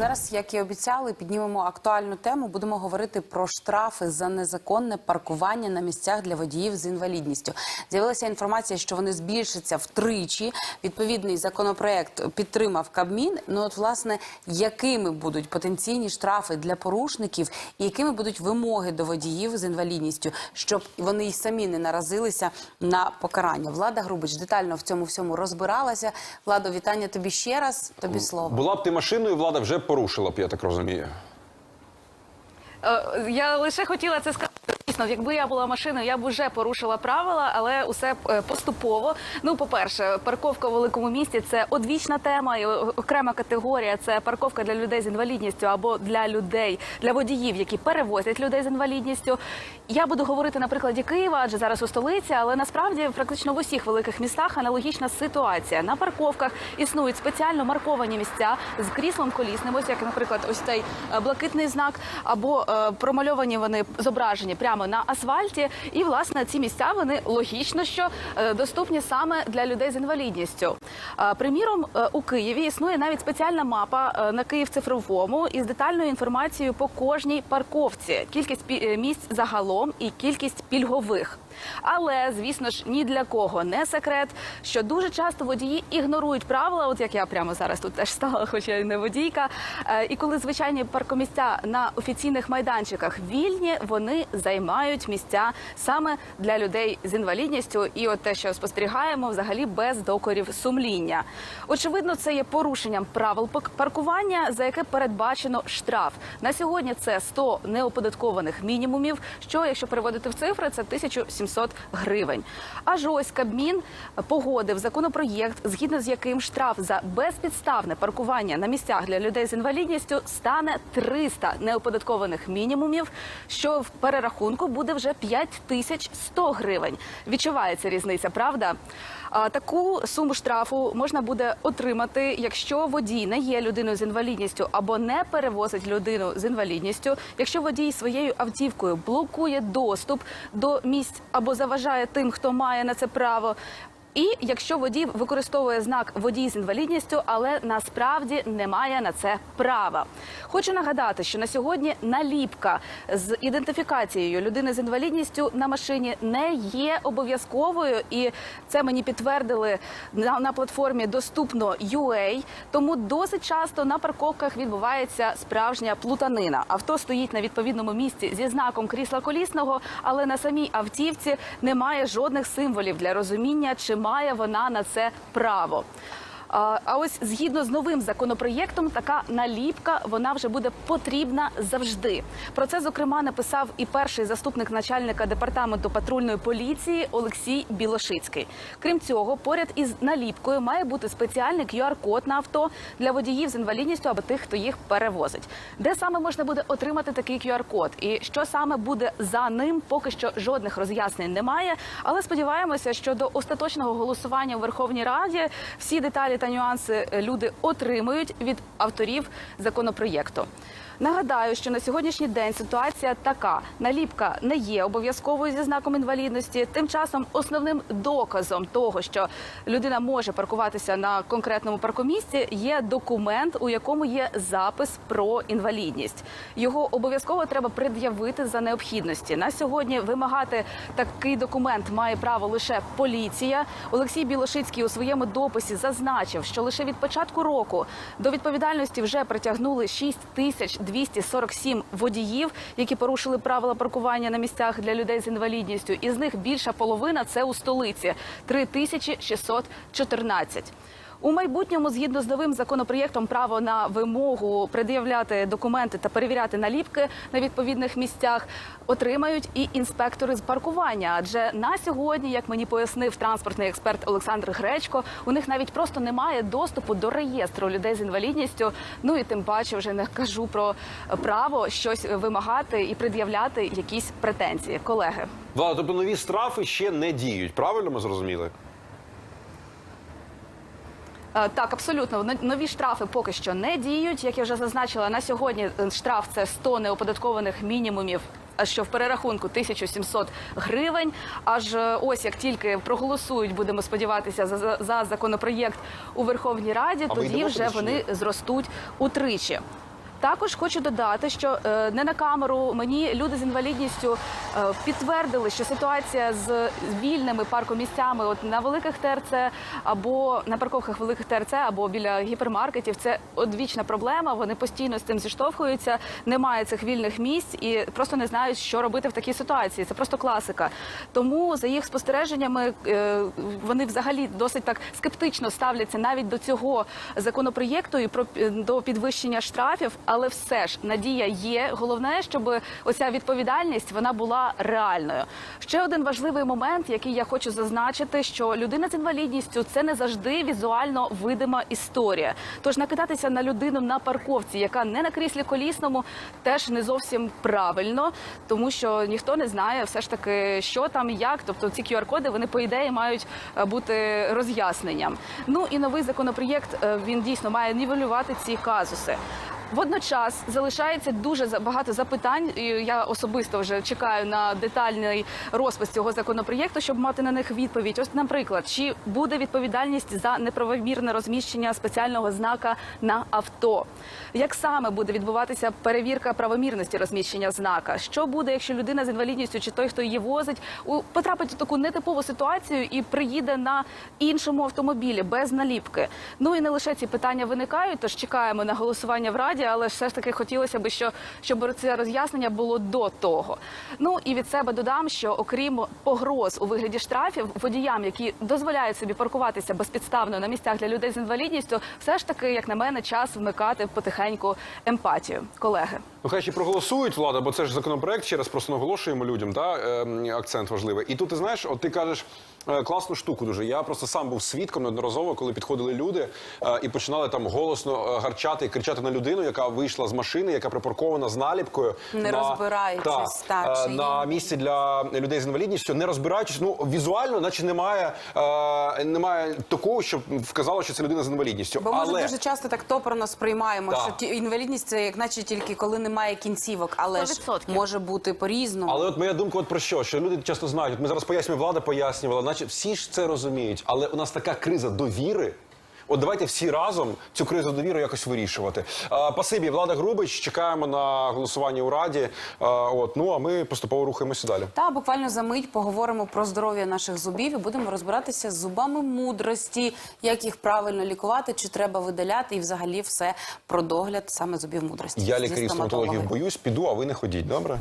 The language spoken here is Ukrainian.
Зараз, як і обіцяли, піднімемо актуальну тему. Будемо говорити про штрафи за незаконне паркування на місцях для водіїв з інвалідністю. З'явилася інформація, що вони збільшаться втричі. Відповідний законопроект підтримав Кабмін. Ну от власне, якими будуть потенційні штрафи для порушників, і якими будуть вимоги до водіїв з інвалідністю, щоб вони й самі не наразилися на покарання. Влада Грубич детально в цьому всьому розбиралася. Владо, вітання тобі ще раз. Тобі слово. Була б ти машиною, влада вже порушила б, я так розумію. Е, Я лише хотіла це сказати. Дійсно, якби я була машиною, я б вже порушила правила, але усе е, поступово. Ну, по-перше, парковка в великому місті це одвічна тема і окрема категорія. Це парковка для людей з інвалідністю або для людей, для водіїв, які перевозять людей з інвалідністю. Я буду говорити на прикладі Києва, адже зараз у столиці, але насправді практично в усіх великих містах аналогічна ситуація. На парковках існують спеціально марковані місця з кріслом колісним, ось як, наприклад, ось цей е, блакитний знак, або е, промальовані вони зображені прямо на асфальті. І власне ці місця вони логічно, що е, доступні саме для людей з інвалідністю. Е, Приміром, е, у Києві існує навіть спеціальна мапа на Київ цифровому із детальною інформацією по кожній парковці, кількість місць загалом і кількість пільгових. Але звісно ж ні для кого не секрет, що дуже часто водії ігнорують правила, от як я прямо зараз тут теж стала, хоча й не водійка. Е, І коли звичайні паркомісця на офіційних майданчиках вільні, вони займають місця саме для людей з інвалідністю. І от те, що спостерігаємо, взагалі без докорів сумління. Очевидно, це є порушенням правил паркування, за яке передбачено штраф. На сьогодні це 100 неоподаткованих мінімумів. Що, якщо переводити в цифри, це 1700 гривень. Аж ось Кабмін погодив законопроєкт, згідно з яким штраф за безпідставне паркування на місцях для людей з інвалідністю стане 300 неоподаткованих мінімумів, що в перерахунку буде вже 5100 гривень. Відчувається різниця, правда? Таку суму штрафу можна буде отримати, якщо водій не є людиною з інвалідністю або не перевозить людину з інвалідністю, якщо водій своєю автівкою блокує доступ до місць або заважає тим, хто має на це право. І якщо водій використовує знак водій з інвалідністю, але насправді не має на це права. Хочу нагадати, що на сьогодні наліпка з ідентифікацією людини з інвалідністю на машині не є обов'язковою, і це мені підтвердили на, платформі доступно UA. Тому досить часто на парковках відбувається справжня плутанина. Авто стоїть на відповідному місці зі знаком крісла колісного, але на самій автівці немає жодних символів для розуміння, чи має вона на це право. А ось згідно з новим законопроєктом, така наліпка вона вже буде потрібна завжди. Про це зокрема написав і перший заступник начальника департаменту патрульної поліції Олексій Білошицький. Крім цього, поряд із наліпкою має бути спеціальний QR-код на авто для водіїв з інвалідністю або тих, хто їх перевозить. Де саме можна буде отримати такий QR-код і що саме буде за ним, поки що жодних роз'яснень немає. Але сподіваємося, що до остаточного голосування у Верховній Раді всі деталі та нюанси е, люди отримують від авторів законопроєкту. Нагадаю, що на сьогоднішній день ситуація така: наліпка не є обов'язковою зі знаком інвалідності. Тим часом основним доказом того, що людина може паркуватися на конкретному паркомісці, є документ, у якому є запис про інвалідність. Його обов'язково треба пред'явити за необхідності. На сьогодні вимагати такий документ має право лише поліція. Олексій Білошицький у своєму дописі зазначив, що лише від початку року до відповідальності вже притягнули 6 тисяч 247 водіїв, які порушили правила паркування на місцях для людей з інвалідністю. Із них більша половина це у столиці 3614. У майбутньому, згідно з новим законопроєктом, право на вимогу пред'являти документи та перевіряти наліпки на відповідних місцях отримають і інспектори з паркування. Адже на сьогодні, як мені пояснив транспортний експерт Олександр Гречко, у них навіть просто немає доступу до реєстру людей з інвалідністю. Ну і тим паче вже не кажу про право щось вимагати і пред'являти якісь претензії. Колеги. Влада, тобто нові штрафи ще не діють. Правильно ми зрозуміли? Е, Так, абсолютно. Но- Нові штрафи поки що не діють. Як я вже зазначила, на сьогодні е, штраф це 100 неоподаткованих мінімумів. а Що в перерахунку 1700 гривень. Аж е, ось як тільки проголосують, будемо сподіватися за, за законопроєкт у Верховній Раді, А тоді вже вони зростуть утричі. Також хочу додати, що е, не на камеру мені люди з інвалідністю е, підтвердили, що ситуація з вільними паркомісцями, от на великих ТРЦ або на парковках великих ТРЦ, або біля гіпермаркетів, це одвічна проблема. Вони постійно з цим зіштовхуються. Немає цих вільних місць і просто не знають, що робити в такій ситуації. Це просто класика. Тому за їх спостереженнями е, вони взагалі досить так скептично ставляться навіть до цього законопроєкту і про до підвищення штрафів. Але все ж надія є. Головне, щоб оця відповідальність вона була реальною. Ще один важливий момент, який я хочу зазначити, що людина з інвалідністю це не завжди візуально видима історія. Тож накидатися на людину на парковці, яка не на кріслі колісному, теж не зовсім правильно, тому що ніхто не знає все ж таки, що там і як. Тобто ці QR-коди вони по ідеї мають е, бути роз'ясненням. Ну і новий законопроєкт е, він дійсно має нівелювати ці казуси. Водночас залишається дуже багато запитань. Я особисто вже чекаю на детальний розпис цього законопроєкту, щоб мати на них відповідь. Ось, наприклад, чи буде відповідальність за неправомірне розміщення спеціального знака на авто? Як саме буде відбуватися перевірка правомірності розміщення знака? Що буде, якщо людина з інвалідністю чи той, хто її возить, потрапить у таку нетипову ситуацію і приїде на іншому автомобілі без наліпки? Ну і не лише ці питання виникають, тож чекаємо на голосування в раді, але все ж таки хотілося б, що щоб це роз'яснення було до того. Ну і від себе додам, що окрім погроз у вигляді штрафів, водіям, які дозволяють собі паркуватися безпідставно на місцях для людей з інвалідністю, все ж таки, як на мене, час вмикати потихеньку емпатію. Колеги. Ну, хай ще проголосують влада, бо це ж законопроект. Ще раз просто наголошуємо людям. Та е, акцент важливий. І тут ти знаєш, от ти кажеш класну штуку. Дуже я просто сам був свідком неодноразово, коли підходили люди е, і починали там голосно е, гарчати і кричати на людину, яка вийшла з машини, яка припаркована з наліпкою, Не розбираючись, та, так, е, чи на місці для людей з інвалідністю, не розбираючись. Ну візуально, наче немає, е, немає такого, щоб вказало, що це людина з інвалідністю. Бо ми Але дуже часто так топорно сприймаємо, Так. що ті- інвалідність це як наче тільки коли немає кінцівок, але 100%. може бути по-різному. Але от моя думка, от про що? Що люди часто знають. От ми зараз пояснюємо, влада пояснювала, наче всі ж це розуміють, але у нас така криза довіри. От давайте всі разом цю кризу довіри якось вирішувати. А, пасибі, влада Грубич. Чекаємо на голосування у раді. А, от ну а ми поступово рухаємося далі. Та буквально за мить поговоримо про здоров'я наших зубів і будемо розбиратися з зубами мудрості, як їх правильно лікувати, чи треба видаляти, і взагалі все про догляд саме зубів мудрості. Я зі лікарів стоматологів боюсь, піду, а ви не ходіть. Добре.